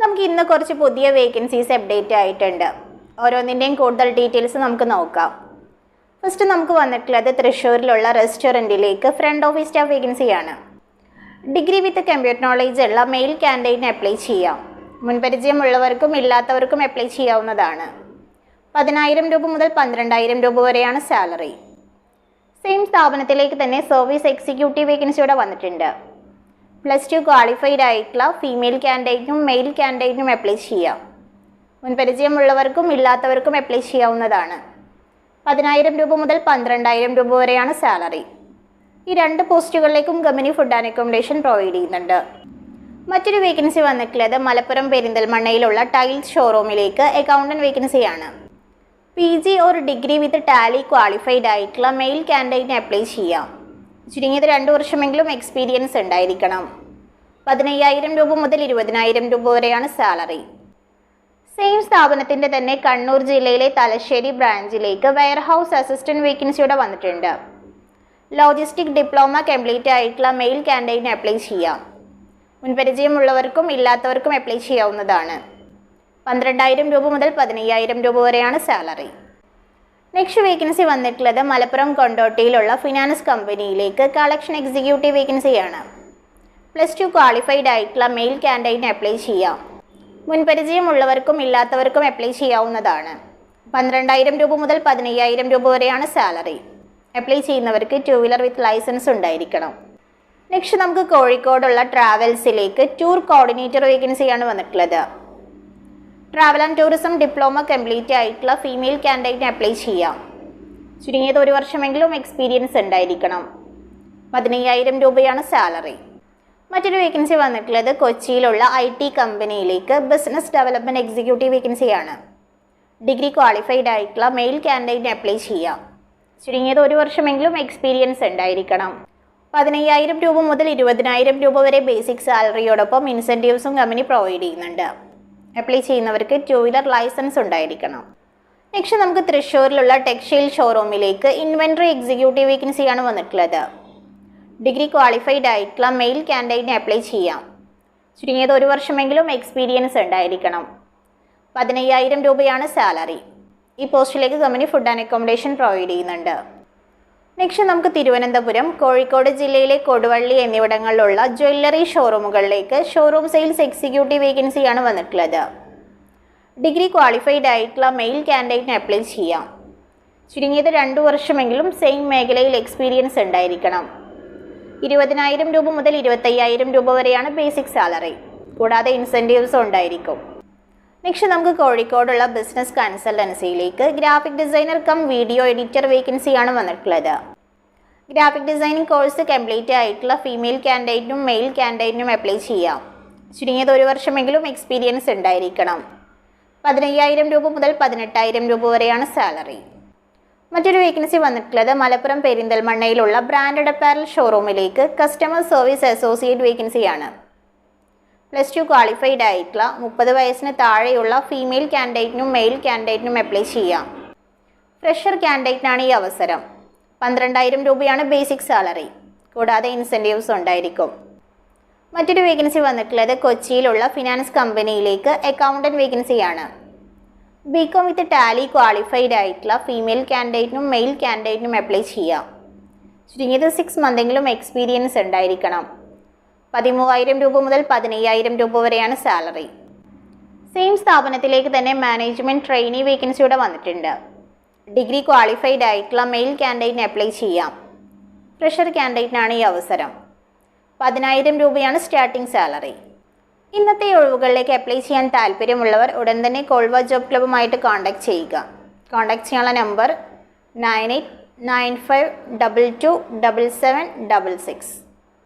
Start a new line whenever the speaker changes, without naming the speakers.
നമുക്ക് ഇന്ന് കുറച്ച് പുതിയ വേക്കൻസീസ് അപ്ഡേറ്റ് ആയിട്ടുണ്ട്. ഓരോന്നിന്റെയും കൂടുതൽ ഡീറ്റെയിൽസ് നമുക്ക് നോക്കാം. ഫസ്റ്റ് നമുക്ക് വന്നിട്ടുള്ളത് തൃശ്ശൂരിലുള്ള റെസ്റ്റോറന്റിലേക്ക് ഫ്രണ്ട് ഓഫീസ് സ്റ്റാഫ് വേക്കൻസിയാണ് ഡിഗ്രി വിത്ത് കമ്പ്യൂട്ടർ നോളേജ് ഉള്ള മെയിൽ ക്യാൻഡിഡേറ്റിന് അപ്ലൈ ചെയ്യാം. മുൻപരിചയമുള്ളവർക്കും ഇല്ലാത്തവർക്കും അപ്ലൈ ചെയ്യാവുന്നതാണ്. പതിനായിരം രൂപ മുതൽ പന്ത്രണ്ടായിരം രൂപ വരെയാണ് സാലറി സെയിം സ്ഥാപനത്തിലേക്ക് തന്നെ സർവീസ് എക്സിക്യൂട്ടീവ് വേക്കൻസിയോടെ വന്നിട്ടുണ്ട്. പ്ലസ് ടു ക്വാളിഫൈഡ് ആയിട്ടുള്ള ഫീമെയിൽ ക്യാൻഡിഡേറ്റിനും മെയിൽ ക്യാൻഡിഡേറ്റിനും അപ്ലൈ ചെയ്യാം. മുൻപരിചയമുള്ളവർക്കും ഇല്ലാത്തവർക്കും അപ്ലൈ ചെയ്യാവുന്നതാണ്. പതിനായിരം രൂപ മുതൽ പന്ത്രണ്ടായിരം രൂപ വരെയാണ് സാലറി ഈ രണ്ട് പോസ്റ്റുകളിലേക്കും company food and accommodation provide ചെയ്യുന്നുണ്ട്. മറ്റൊരു വേക്കൻസി വന്നിട്ടുള്ളത് മലപ്പുറം പെരിന്തൽമണ്ണയിലുള്ള ടൈൽസ് ഷോറൂമിലേക്ക് അക്കൗണ്ടന്റ് വേക്കൻസിയാണ് P G or degree with tally qualified ആയിട്ടുള്ള മെയിൽ ക്യാൻഡിഡേറ്റിന് അപ്ലൈ ചെയ്യാം. ചുരുങ്ങിയത് രണ്ട് വർഷമെങ്കിലും എക്സ്പീരിയൻസ് ഉണ്ടായിരിക്കണം. പതിനയ്യായിരം രൂപ മുതൽ ഇരുപതിനായിരം രൂപ വരെയാണ് സാലറി സെയിം സ്ഥാപനത്തിന്റെ തന്നെ കണ്ണൂർ ജില്ലയിലെ തലശ്ശേരി ബ്രാഞ്ചിലേക്ക് വെയർഹൗസ് അസിസ്റ്റന്റ് വേക്കൻസിയോടെ വന്നിട്ടുണ്ട്. ലോജിസ്റ്റിക് ഡിപ്ലോമ കംപ്ലീറ്റ് ആയിട്ടുള്ള മെയിൽ ക്യാൻഡൈറ്റിന് അപ്ലൈ ചെയ്യാം. മുൻപരിചയമുള്ളവർക്കും ഇല്ലാത്തവർക്കും അപ്ലൈ ചെയ്യാവുന്നതാണ്. പന്ത്രണ്ടായിരം രൂപ മുതൽ പതിനയ്യായിരം രൂപ വരെയാണ് സാലറി നെക്സ്റ്റ് വേക്കൻസി വന്നിട്ടുള്ളത് മലപ്പുറം കൊണ്ടോട്ടിയിലുള്ള ഫിനാൻസ് കമ്പനിയിലേക്ക് കളക്ഷൻ എക്സിക്യൂട്ടീവ് വേക്കൻസിയാണ് പ്ലസ് ടു ക്വാളിഫൈഡ് ആയിട്ടുള്ള മെയിൽ ക്യാൻഡൈറ്റിന് അപ്ലൈ ചെയ്യാം. മുൻപരിചയമുള്ളവർക്കും ഇല്ലാത്തവർക്കും അപ്ലൈ ചെയ്യാവുന്നതാണ്. പന്ത്രണ്ടായിരം രൂപ മുതൽ പതിനയ്യായിരം രൂപ വരെയാണ് സാലറി അപ്ലൈ ചെയ്യുന്നവർക്ക് ടു വീലർ വിത്ത് ലൈസൻസ് ഉണ്ടായിരിക്കണം. നെക്സ്റ്റ് നമുക്ക് കോഴിക്കോടുള്ള ട്രാവൽസിലേക്ക് ടൂർ കോർഡിനേറ്റർ വേക്കൻസിയാണ് വന്നിട്ടുള്ളത്. Travel and tourism diploma complete ആയിട്ടുള്ള ഫീമെയിൽ ക്യാൻഡിഡേറ്റിന് അപ്ലൈ ചെയ്യാം. ചുരുങ്ങിയത് ഒരു വർഷമെങ്കിലും എക്സ്പീരിയൻസ് ഉണ്ടായിരിക്കണം. പതിനയ്യായിരം രൂപയാണ് സാലറി മറ്റൊരു വേക്കൻസി വന്നിട്ടുള്ളത് കൊച്ചിയിലുള്ള ഐ ടി കമ്പനിയിലേക്ക് ബിസിനസ് ഡെവലപ്മെന്റ് എക്സിക്യൂട്ടീവ് വേക്കൻസിയാണ് ഡിഗ്രി ക്വാളിഫൈഡ് ആയിട്ടുള്ള മെയിൽ ക്യാൻഡിഡേറ്റിന് അപ്ലൈ ചെയ്യാം. ചുരുങ്ങിയത് ഒരു വർഷമെങ്കിലും എക്സ്പീരിയൻസ് ഉണ്ടായിരിക്കണം. പതിനയ്യായിരം രൂപ മുതൽ ഇരുപതിനായിരം രൂപ വരെ ബേസിക് സാലറിയോടൊപ്പം ഇൻസെന്റീവ്സും കമ്പനി പ്രൊവൈഡ് ചെയ്യുന്നുണ്ട്. അപ്ലൈ ചെയ്യുന്നവർക്ക് ടു വീലർ ലൈസൻസ് ഉണ്ടായിരിക്കണം. നെക്സ്റ്റ് നമുക്ക് തൃശ്ശൂരിലുള്ള ടെക്സ്റ്റൈൽ ഷോറൂമിലേക്ക് ഇൻവെൻട്രി എക്സിക്യൂട്ടീവ് വേക്കൻസിയാണ് വന്നിട്ടുള്ളത്. ഡിഗ്രി ക്വാളിഫൈഡ് ആയിട്ടുള്ള മെയിൽ ക്യാൻഡിഡേറ്റിന് അപ്ലൈ ചെയ്യാം. ചുരുങ്ങിയത് ഒരു വർഷമെങ്കിലും എക്സ്പീരിയൻസ് ഉണ്ടായിരിക്കണം. പതിനയ്യായിരം രൂപയാണ് സാലറി ഈ പോസ്റ്റിലേക്ക് company food and accommodation provide ചെയ്യുന്നുണ്ട്. നെക്സ്റ്റ് നമുക്ക് തിരുവനന്തപുരം കോഴിക്കോട് ജില്ലയിലെ കൊടുവള്ളി എന്നിവിടങ്ങളിലുള്ള ജ്വല്ലറി ഷോറൂമുകളിലേക്ക് ഷോറൂം സെയിൽസ് എക്സിക്യൂട്ടീവ് വേക്കൻസിയാണ് വന്നിട്ടുള്ളത്. ഡിഗ്രി ക്വാളിഫൈഡ് ആയിട്ടുള്ള മെയിൽ കാൻഡിഡേറ്റിന് അപ്ലൈ ചെയ്യാം. ചുരുങ്ങിയത് രണ്ട് വർഷമെങ്കിലും സെയിം മേഖലയിൽ എക്സ്പീരിയൻസ് ഉണ്ടായിരിക്കണം. ഇരുപതിനായിരം രൂപ മുതൽ ഇരുപത്തയ്യായിരം രൂപ വരെയാണ് ബേസിക് സാലറി കൂടാതെ ഇൻസെന്റീവ്സും ഉണ്ടായിരിക്കും. നെക്സ്റ്റ് നമുക്ക് കോഴിക്കോടുള്ള business കൺസൾട്ടൻസിയിലേക്ക് graphic designer cum video editor വേക്കൻസിയാണ് വന്നിട്ടുള്ളത്. ഗ്രാഫിക് ഡിസൈനിങ് കോഴ്സ് കംപ്ലീറ്റ് ആയിട്ടുള്ള ഫീമെയിൽ ക്യാൻഡിഡേറ്റിനും മെയിൽ ക്യാൻഡിഡേറ്റിനും അപ്ലൈ ചെയ്യാം. ചുരുങ്ങിയത് ഒരു വർഷമെങ്കിലും എക്സ്പീരിയൻസ് ഉണ്ടായിരിക്കണം. പതിനയ്യായിരം രൂപ മുതൽ പതിനെട്ടായിരം രൂപ വരെയാണ് സാലറി മറ്റൊരു വേക്കൻസി വന്നിട്ടുള്ളത് മലപ്പുറം പെരിന്തൽമണ്ണയിലുള്ള ബ്രാൻഡഡ് അപ്പാരൽ ഷോറൂമിലേക്ക് കസ്റ്റമർ സർവീസ് അസോസിയേറ്റ് വേക്കൻസിയാണ് പ്ലസ് ടു ക്വാളിഫൈഡ് ആയിട്ടുള്ള മുപ്പത് വയസ്സിന് താഴെയുള്ള ഫീമെയിൽ ക്യാൻഡിഡേറ്റിനും മെയിൽ ക്യാൻഡിഡേറ്റിനും അപ്ലൈ ചെയ്യാം. ഫ്രഷർ ക്യാൻഡിഡേറ്റിനാണ് ഈ അവസരം. പന്ത്രണ്ടായിരം രൂപയാണ് ബേസിക് സാലറി കൂടാതെ ഇൻസെന്റീവ്സ് ഉണ്ടായിരിക്കും. മറ്റൊരു വേക്കൻസി വന്നിട്ടുള്ളത് കൊച്ചിയിലുള്ള ഫിനാൻസ് കമ്പനിയിലേക്ക് അക്കൗണ്ടന്റ് വേക്കൻസിയാണ് B Com with tally qualified ആയിട്ടുള്ള ഫീമെയിൽ ക്യാൻഡിഡേറ്റിനും മെയിൽ ക്യാൻഡിഡേറ്റിനും അപ്ലൈ ചെയ്യാം. ചുരുങ്ങിയത് സിക്സ് മന്തെങ്കിലും എക്സ്പീരിയൻസ് ഉണ്ടായിരിക്കണം. പതിമൂവായിരം രൂപ മുതൽ പതിനയ്യായിരം രൂപ വരെയാണ് സാലറി. സെയിം സ്ഥാപനത്തിലേക്ക് തന്നെ മാനേജ്മെന്റ് ട്രെയിനി വേക്കൻസിയുടെ വന്നിട്ടുണ്ട്. ഡിഗ്രി ക്വാളിഫൈഡ് ആയിട്ടുള്ള മെയിൽ ക്യാൻഡിഡേറ്റിന് അപ്ലൈ ചെയ്യാം. ഫ്രഷർ ക്യാൻഡിഡേറ്റിനാണ് ഈ അവസരം. പതിനായിരം രൂപയാണ് സ്റ്റാർട്ടിംഗ് സാലറി. ഇന്നത്തെ ഒഴിവുകളിലേക്ക് അപ്ലൈ ചെയ്യാൻ താല്പര്യമുള്ളവർ ഉടൻ തന്നെ കോൾവ ജോബ് ക്ലബ്ബുമായിട്ട് കോൺടാക്ട് ചെയ്യുക. കോൺടാക്ട് ചെയ്യാനുള്ള number nine eight nine five double two double seven double six.